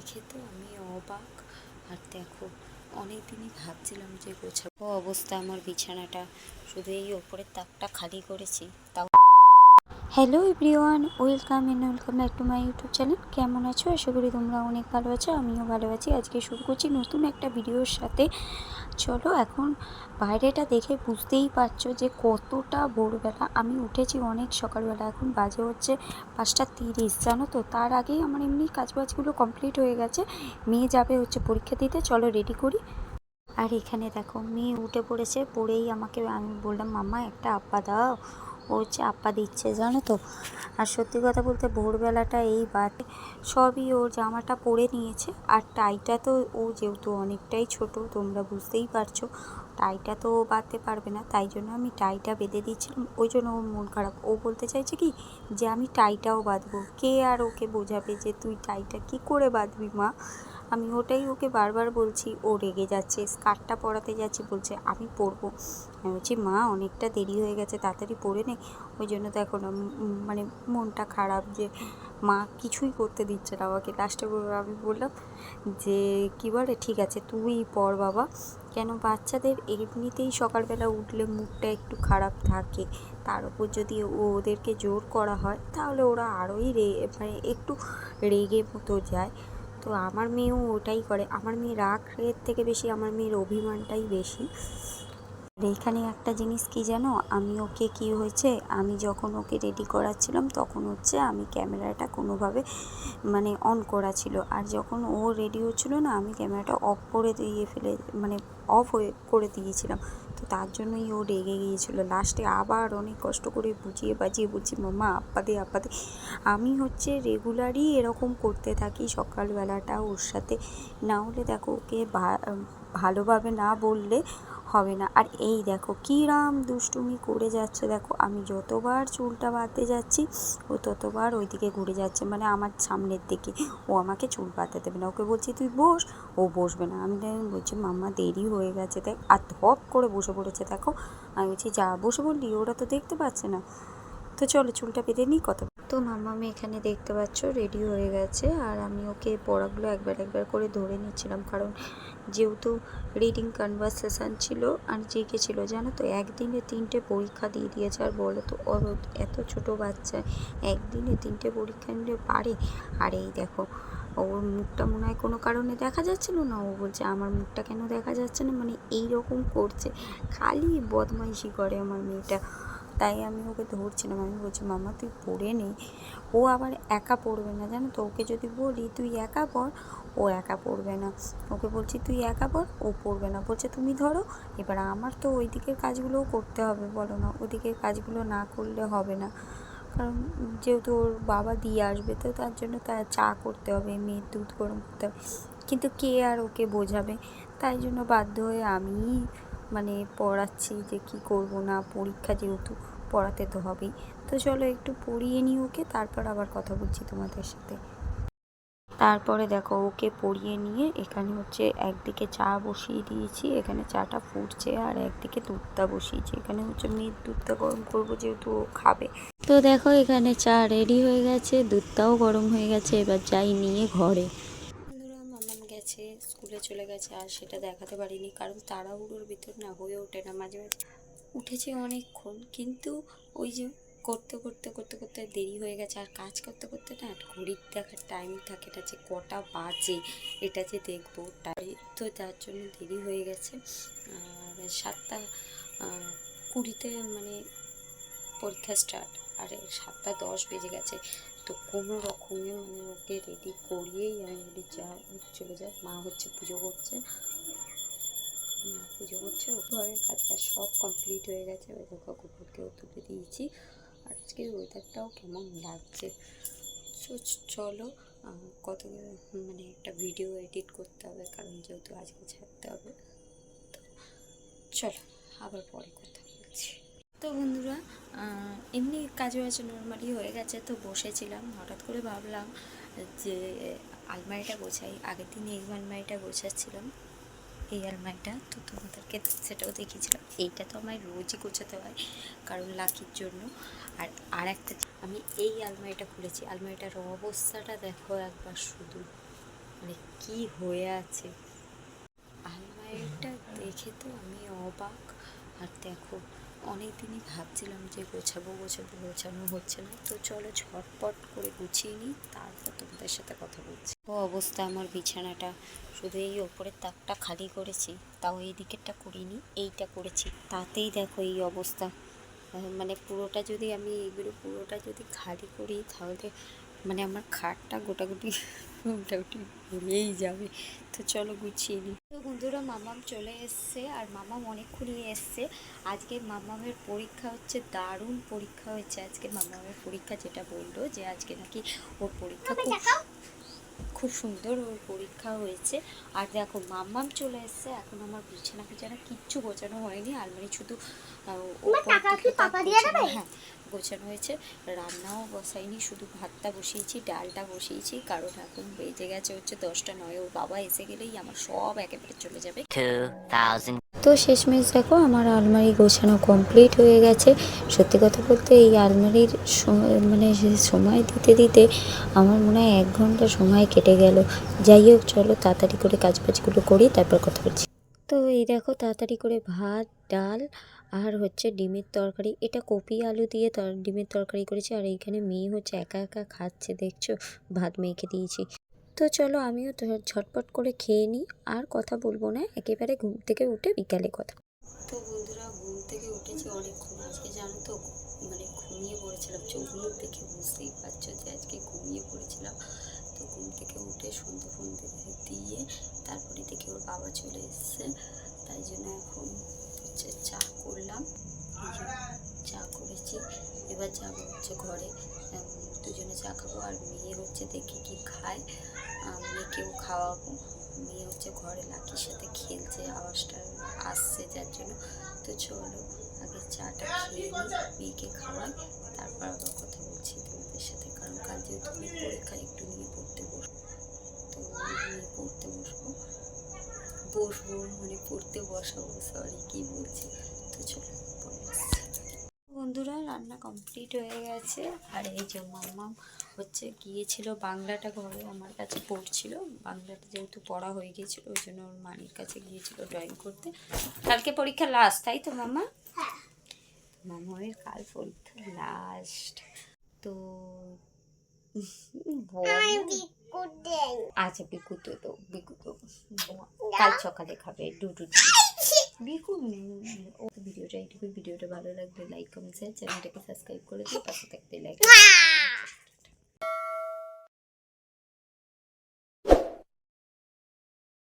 দেখে তো আমি অবাক। আর দেখো অনেক দিনই ভাবছিলাম যে গোছাবো। অবস্থা আমার বিছানাটা। শুধু এই ওপরের তাকটা খালি করেছি, তাও hello everyone welcome and welcome back to my YouTube channel কেমন আছো? আশা করি তোমরা অনেক ভালো আছো, আমিও ভালো আছি। আজকে শুরু করছি নতুন একটা ভিডিওর সাথে। চলো এখন বাইরেটা দেখে বুঝতেই পারছ যে কতটা ভোরবেলা। আমি উঠেছি অনেক সকালবেলা, এখন বাজে হচ্ছে পাঁচটা তিরিশ, জানো তো? তার আগেই আমার এমনি কাজবাজগুলো কমপ্লিট হয়ে গেছে। মেয়ে যাবে হচ্ছে পরীক্ষা দিতে, চলো রেডি করি। আর এখানে দেখো, মেয়ে উঠে পড়েছে, পড়েই আমাকে আমি বললাম, মাম্মা, একটা আপ্পা দাও। ও চাপা দিচ্ছে, জানো তো? আর সত্যি কথা বলতে ভোরবেলাটা এই বাদে সবই ওর জামাটা পরে নিয়েছে। আর টাইটা তো ও যেহেতু অনেকটাই ছোট, তোমরা বুঝতেই পারছ। টাইটা তো বাঁধতে পারবে না, তাই জন্য আমি টাইটা বেঁধে দিচ্ছিলাম ওই জন্য ওর মন খারাপ। ও বলতে চাইছে কি যে আমি টাইটাও বাঁধবো। কে আর ওকে বোঝাবে যে তুই টাইটা কি করে বাঁধবি মা? আমি ওটাই ওকে বারবার বলছি। ও রেগে যাচ্ছে, স্কার্টটা পরাতে যাচ্ছি, বলছে, আমি পরবো। আমি বলছি, মা, অনেকটা দেরি হয়ে গেছে, তাড়াতাড়ি পরে নে। ওই জন্য তো এখন মানে মনটা খারাপ যে মা কিছুই করতে দিচ্ছে না আমাকে। লাস্টে আমি বললাম যে, কি বলে? ঠিক আছে, তুই পর বাবা। কেন? বাচ্চাদের এমনিতেই সকালবেলা উঠলে মুডটা একটু খারাপ থাকে। তার উপর যদি ওদেরকে জোর করা হয়, তাহলে ওরা আরোই রে মানে একটু রেগে মতো যায়। তো আমার মেয়েও ওটাই করে। আমার মেয়ে রাগের থেকে বেশি, আমার মেয়ের অভিমানটাই বেশি। এখানে একটা জিনিস কি জানো? আমি ওকে কি হয়েছে? আমি যখন ওকে রেডি করাচ্ছিলাম, তখন হচ্ছে আমি ক্যামেরাটা কোনোভাবে মানে অন করা ছিল। আর যখন ও রেডি হচ্ছিল না, আমি ক্যামেরাটা অফ করে দিয়ে ফেলে মানে অফ হয়ে করে দিয়েছিলাম। তো তার জন্যই ও রেগে গিয়েছিল। লাস্টে আবার অনেক কষ্ট করে বুঝিয়ে বাজিয়ে বলছি মাম্মা আপ্পা দে আপ্পা দে। আমি হচ্ছে রেগুলারই এরকম করতে থাকি সকালবেলাটা ওর সাথে। না হলে দেখো ওকে ভালোভাবে না বললে হবে না। আর এই দেখো কিরাম দুষ্টুমি করে যাচ্ছে। দেখো, আমি যতবার চুলটা বাঁধতে যাচ্ছি, ও ততবার ওইদিকে ঘুরে যাচ্ছে মানে আমার সামনের দিকে। ও আমাকে চুল বাঁধতে দেবে না। ওকে বলছি, তুই বস। ও বসবে না। আমি বলছি, মাম্মা, দেরি হয়ে গেছে। দেখ, আর ধপ করে বসে পড়েছে। দেখো, আমি বলছি, যা বসে বললি ওরা তো দেখতে পাচ্ছে না। তো চলো, চুলটা বেঁধে নিই কত তো মাম্মামি এখানে দেখতে পাচ্ছ রেডি হয়ে গেছে। আর আমি ওকে পড়াগুলো একবার একবার করে ধরে নিচ্ছিলাম। কারণ যেহেতু রিডিং কনভারসেশন ছিল আর জিকে ছিল, জানো তো, একদিনে তিনটে পরীক্ষা দিয়ে দিয়েছে। আর বলো তো এত ছোট বাচ্চা, একদিনে তিনটে পরীক্ষা নিলে পারে? আর এই দেখো, ওর মুখটা মনে হয় কোনো কারণে দেখা যাচ্ছিল না। ও বলছে, আমার মুখটা কেন দেখা যাচ্ছে না? মানে এই রকম করছে। খালি বদমাইশি করে আমার মেয়েটা। তাই আমি ওকে ধরছিলাম আমি বলছি, মামা, তুই পড়ে নে। ও আবার একা পড়বে না, জানো তো? ওকে যদি বলি, তুই একা পড়। ও একা পড়বে না। ওকে বলছি, তুই একা পড়, ও পড়বে না। বলছে, তুমি ধরো, এবার আমার তো ওই দিকের কাজগুলোও করতে হবে, বলো না? ওদিকের কাজগুলো না করলে হবে না। কারণ যেহেতু ওর বাবা দিয়ে আসবে, তো তার জন্য তার চা করতে হবে, মেয়ের দুধ গরম করতে হবে। কিন্তু কে আর ওকে বোঝাবে? তাই জন্য বাধ্য হয়ে আমিই মানে পড়াচ্ছি যে কি করব না, পরীক্ষা যেহেতু পড়াতে তো হবেই। তো চলো একটু পড়িয়ে নিই ওকে, তারপর আবার কথা বলছি তোমাদের সাথে। তারপরে দেখো ওকে পড়িয়ে নিয়ে এখানে হচ্ছে একদিকে চা বসিয়ে দিয়েছি, এখানে চাটা ফুটছে আর একদিকে দুধটা বসিয়েছি। এখানে হচ্ছে মেয়ের দুধটা গরম করব যেহেতু ও খাবে। তো দেখো এখানে চা রেডি হয়ে গেছে, দুধটাও গরম হয়ে গেছে, এবার যাই নিয়ে ঘরে। গেছে, স্কুলে চলে গেছে আর সেটা দেখাতে পারিনি কারণ তাড়াহুড়োর ভিতর না হয়ে ওঠে না মাঝে মাঝে। উঠেছে অনেকক্ষণ, কিন্তু ওই যে করতে করতে করতে করতে দেরি হয়ে গেছে। আর কাজ করতে করতে না ঘড়ির দেখার টাইম থাকে এটা যে কটা বাজে, এটা যে দেখব। তাই তো তার জন্য দেরি হয়ে গেছে। আর সাতটা কুড়িতে মানে পরীক্ষা স্টার্ট আর সাতটা দশ বেজে গেছে। তো কোনো রকমে মানে ওকে রেডি করিয়েই আমি বলি, যা, চলে যা, মা হচ্ছে, পুজো করছে। পুজো করছে ঘরের কাজ বাজ সব কমপ্লিট হয়ে গেছে, ওই কুকুরকেও তুলে দিয়েছি। আর আজকের ওয়েদারটাও কেমন লাগছে? তো চলো কত মানে একটা ভিডিও এডিট করতে হবে, কারণ যেহেতু আজকে ছাড়তে হবে, তো চলো, আবার পরে কথা বলছি। তো বন্ধুরা এমনি কাজ বাজ নর্মালি হয়ে গেছে, তো বসেছিলাম, হঠাৎ করে ভাবলাম যে, আলমারিটা গোছাই। আগের দিন এই আলমারিটা গোছাচ্ছিলাম। এই আলমারিটা তো তোমাদেরকে সেটাও দেখিয়েছিলাম। এইটা তো আমার রোজই গোছাতে হয়, কারণ লাকির জন্য। আর আর একটা আমি এই আলমারিটা খুলেছি, আলমারিটার অবস্থাটা দেখো একবার শুধু। মানে কি হয়ে আছে। আলমারিটা দেখে তো আমি অবাক। আর দেখো অনেক দিনই ভাবছিলাম যে গোছাবো গোছাবো, গোছানো হচ্ছে না। তো চলো ঝটপট করে গুছিয়ে নিই, তারপর তোমাদের সাথে কথা বলছি। ও অবস্থা, আমার বিছানাটা শুধু এই ওপরের তাকটা খালি করেছি, তাও এই দিকেরটা করিনি, এইটা করেছি। তাতেই দেখো এই অবস্থা। মানে পুরোটা যদি আমি এইগুলো পুরোটা যদি খালি করি, তাহলে মানে আমার খাটটা গোটাগুটি মোটামুটি ঘুরেই যাবে। তো চলো গুছিয়ে নিই তো বন্ধুরা মামাম চলে এসছে আর মামাম অনেকক্ষণই এসছে। আজকে মামামের পরীক্ষা হচ্ছে দারুণ পরীক্ষা হয়েছে। আজকে মামামের পরীক্ষা যেটা বলল যে আজকে নাকি ওর পরীক্ষা খুব খুব সুন্দর ওর পরীক্ষা হয়েছে। আর দেখো মাম্মাম চলে এসছে। এখন আমার বিছানা বিছানা কিচ্ছু গোছানো হয়নি। আলমারি শুধু? হ্যাঁ গোছানো হয়েছে। রান্নাও বসাইনি শুধু ভাতটা বসিয়েছি ডালটা বসিয়েছি। কারণ এখন বেজে গেছে হচ্ছে দশটা নয়। ওর বাবা এসে গেলেই আমার সব একেবারে চলে যাবে। 2000 তো শেষমেশ দেখো আমার আলমারি গোছানো কমপ্লিট হয়ে গেছে। সত্যি কথা বলতে এই আলমারির মানে সময় দিতে দিতে আমার মনে হয় এক ঘণ্টা সময় কেটে গেল। যাই হোক, চলো তাড়াতাড়ি করে কাজ বাজগুলো করি, তারপর কথা বলছি। তো এই দেখো তাড়াতাড়ি করে ভাত, ডাল আর হচ্ছে ডিমের তরকারি। এটা কপি আলু দিয়ে ডিমের তরকারি করেছি। আর এইখানে মেয়ে হচ্ছে একা একা খাচ্ছে, দেখছ? ভাত মেখে দিয়েছি। তো চলো আমিও তো ঝটপট করে খেয়ে নিই, আর কথা বলব না। একেবারে ঘুম থেকে উঠে বিকালে কথা। তো বন্ধুরা, ঘুম থেকে উঠেছি অনেকক্ষণ। আজকে জানো তো মানে ঘুমিয়ে পড়েছিলাম। চোখ মুখ দেখে বুঝতেই পারছ যে আজকে ঘুমিয়ে পড়েছিলাম। তো ঘুম থেকে উঠে সন্ধ্যে ফন্ধ্যে দিয়ে তারপরে দেখে ওর বাবা চলে এসছে। তাই জন্য এখন হচ্ছে চা করলাম। চা করেছি। এবার যাব হচ্ছে ঘরে। দুজনে চা খাব। আর মেয়ে হচ্ছে দেখি কি খায়। আহ, কেউ খাওয়াবো মেয়ে হচ্ছে ঘরে লাকির সাথে খেলছে আওয়াজটা আসছে যার জন্য। তো চলো আগে চাটা খেয়ে নিই মেয়েকে খাওয়াই তারপর আবার কথা বলছি তোমাদের সাথে। কারণ কাল যেহেতু মেয়ে পরীক্ষা একটু নিয়ে পড়তে বসবো তো নিয়ে পড়তে বসবো। বসবো মানে পড়তে বসাবো সরি কি বলছি? তো চলো বন্ধুরা রান্না কমপ্লিট হয়ে গেছে। আর এই যে মাম্মাম হচ্ছে গিয়েছিল বাংলাটা ঘরে আমার কাছে পড়ছিল। বাংলাটা যেহেতু পড়া হয়ে গিয়েছিল ওই জন্য ওর মানির কাছে গিয়েছিল ড্রয়িং করতে। কালকে পরীক্ষা লাস্ট তাই তো মামা? মামামের কাল পরীক্ষা লাস্ট তো আচ্ছা বিকু তো তো বিকু তো কাল সকালে খাবে দুটো বিকু ও ভিডিওটা এইটুকু ভিডিওটা ভালো লাগলে লাইক কমেন্ট শেয়ার চ্যানেলটাকে সাবস্ক্রাইব করে দিও পাশে থাকতে লাইক